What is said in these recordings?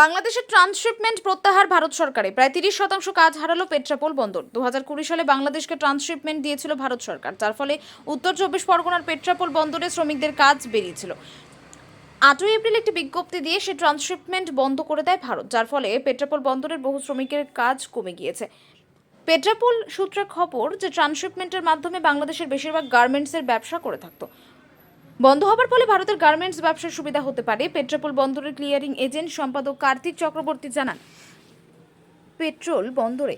বাংলাদেশের ট্রান্সশিপমেন্ট প্রত্যাহার ভারত সরকারে। প্রায় তিরিশ শতাংশ কাজ হারালো পেট্রাপোল বন্দর। দু সালে বাংলাদেশকে ট্রান্সশিপমেন্ট দিয়েছিল ভারত সরকার, যার ফলে উত্তর চব্বিশ পরগনার পেট্রাপোল বন্দরে শ্রমিকদের কাজ বেরিয়েছিল। আটই এপ্রিল একটি বিজ্ঞপ্তি দিয়ে সে ট্রান্সশিপমেন্ট বন্ধ করে দেয় ভারত, যার ফলে পেট্রাপোল বন্দরের বহু শ্রমিকের কাজ কমে গিয়েছে। পেট্রাপোল সূত্রে খবর যে, ট্রান্সশিপমেন্টের মাধ্যমে বাংলাদেশের বেশিরভাগ গার্মেন্টসের ব্যবসা করে থাকতো। বন্ধ হবার ফলে ভারতের গার্মেন্টস ব্যবসার সুবিধা হতে পারে। পেট্রাপোল বন্দরের ক্লিয়ারিং এজেন্ট সম্পাদক কার্তিক চক্রবর্তী জানান, পেট্রোল বন্দরে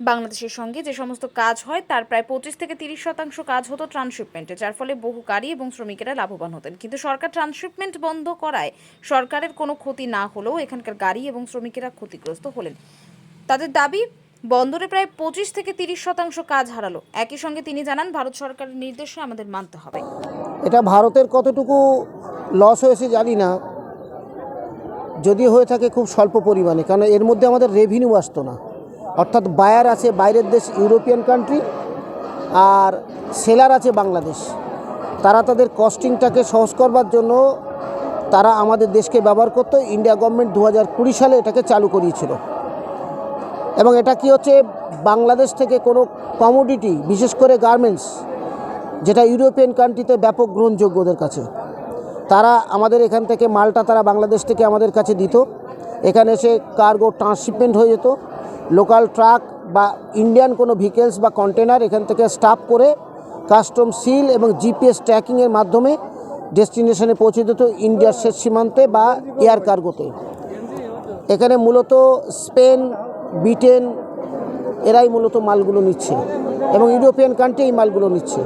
বাংলাদেশের সঙ্গে যে সমস্ত কাজ হয়, তার প্রায় পঁচিশ থেকে তিরিশ শতাংশ কাজ হতো ট্রান্সশিপমেন্টে, যার ফলে বহু গাড়ি এবং শ্রমিকেরা লাভবান হতেন। কিন্তু সরকার ট্রান্সশিপমেন্ট বন্ধ করায় সরকারের কোনো ক্ষতি না হলেও এখানকার গাড়ি এবং শ্রমিকেরা ক্ষতিগ্রস্ত হলেন। তাদের দাবি, বন্দরে প্রায় পঁচিশ থেকে তিরিশ শতাংশ কাজ হারালো। একই সঙ্গে তিনি জানান, ভারত সরকারের নির্দেশে আমাদের মানতে হবে। এটা ভারতের কতটুকু লস হয়েছে জানি না। যদি হয়ে থাকে খুব স্বল্প পরিমাণে, কারণ এর মধ্যে আমাদের রেভিনিউ আসতো না। অর্থাৎ বায়ার আছে বাইরের দেশ ইউরোপিয়ান কান্ট্রি আর সেলার আছে বাংলাদেশ। তারা তাদের কস্টিংটাকে সহজ করবার জন্য তারা আমাদের দেশকে ব্যবহার করতো। ইন্ডিয়া গভর্নমেন্ট দু হাজার কুড়ি সালে এটাকে চালু করিয়েছিল। এবং এটা কি হচ্ছে, বাংলাদেশ থেকে কোনো কমোডিটি বিশেষ করে গার্মেন্টস যেটা ইউরোপিয়ান কান্ট্রিতে ব্যাপক গ্রহণযোগ্য ওদের কাছে। তারা আমাদের এখান থেকে মালটা তারা বাংলাদেশ থেকে আমাদের কাছে দিত। এখানে এসে কার্গো ট্রান্সশিপমেন্ট হয়ে যেত। লোকাল ট্রাক বা ইন্ডিয়ান কোনো ভেহিকেলস বা কন্টেনার এখান থেকে স্টাফ করে কাস্টম সিল এবং জিপিএস ট্র্যাকিংয়ের মাধ্যমে ডেস্টিনেশনে পৌঁছে দিত ইন্ডিয়ার শেষ সীমান্তে বা এয়ার কার্গোতে এখানে মূলত স্পেন ব্রিটেন এরাই মূলত মালগুলো নিচ্ছে এবং ইউরোপিয়ান কান্ট্রি এই মালগুলো নিচ্ছে।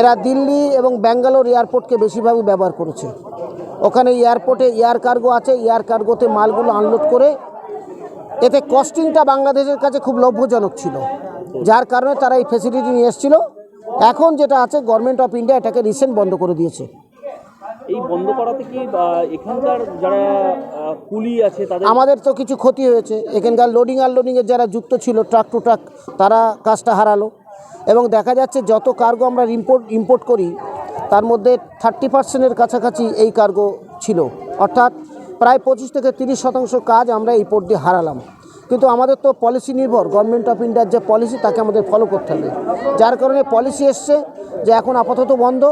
এরা দিল্লি এবং ব্যাঙ্গালোর এয়ারপোর্টকে বেশিরভাগই ব্যবহার করেছে। ওখানে এয়ারপোর্টে এয়ার কার্গো আছে এয়ার কার্গোতে মালগুলো আনলোড করে। এতে কস্টিংটা বাংলাদেশের কাছে খুব লভ্যজনক ছিল যার কারণে তারা এই ফেসিলিটি নিয়ে এসেছিল। এখন যেটা আছে গভর্নমেন্ট অফ ইন্ডিয়া এটাকে রিসেন্ট বন্ধ করে দিয়েছে। এই বন্ধ করাতে কি এখানকার যারা কুলি আছে তাদের আমাদের তো কিছু ক্ষতি হয়েছে। এখানকার লোডিং আনলোডিংয়ের যারা যুক্ত ছিল ট্রাক টু ট্রাক তারা কাজটা হারালো। এবং দেখা যাচ্ছে যত কার্গো আমরা ইম্পোর্ট ইম্পোর্ট করি তার মধ্যে থার্টি পার্সেন্টের কাছাকাছি এই কার্গো ছিল। অর্থাৎ প্রায় পঁচিশ থেকে তিরিশ শতাংশ কাজ আমরা এই পোর্ট দিয়ে হারালাম। কিন্তু আমাদের তো পলিসি নির্ভর গভর্নমেন্ট অফ ইন্ডিয়ার যে পলিসি তাকে আমাদের ফলো করতে হবে। যার কারণে পলিসি এসছে যে এখন আপাতত বন্ধ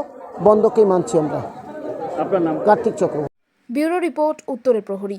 বন্ধকেই মানছি আমরা। আপনার নাম? কার্তিক চক্র ব্যুরো রিপোর্ট উত্তরের প্রহরী।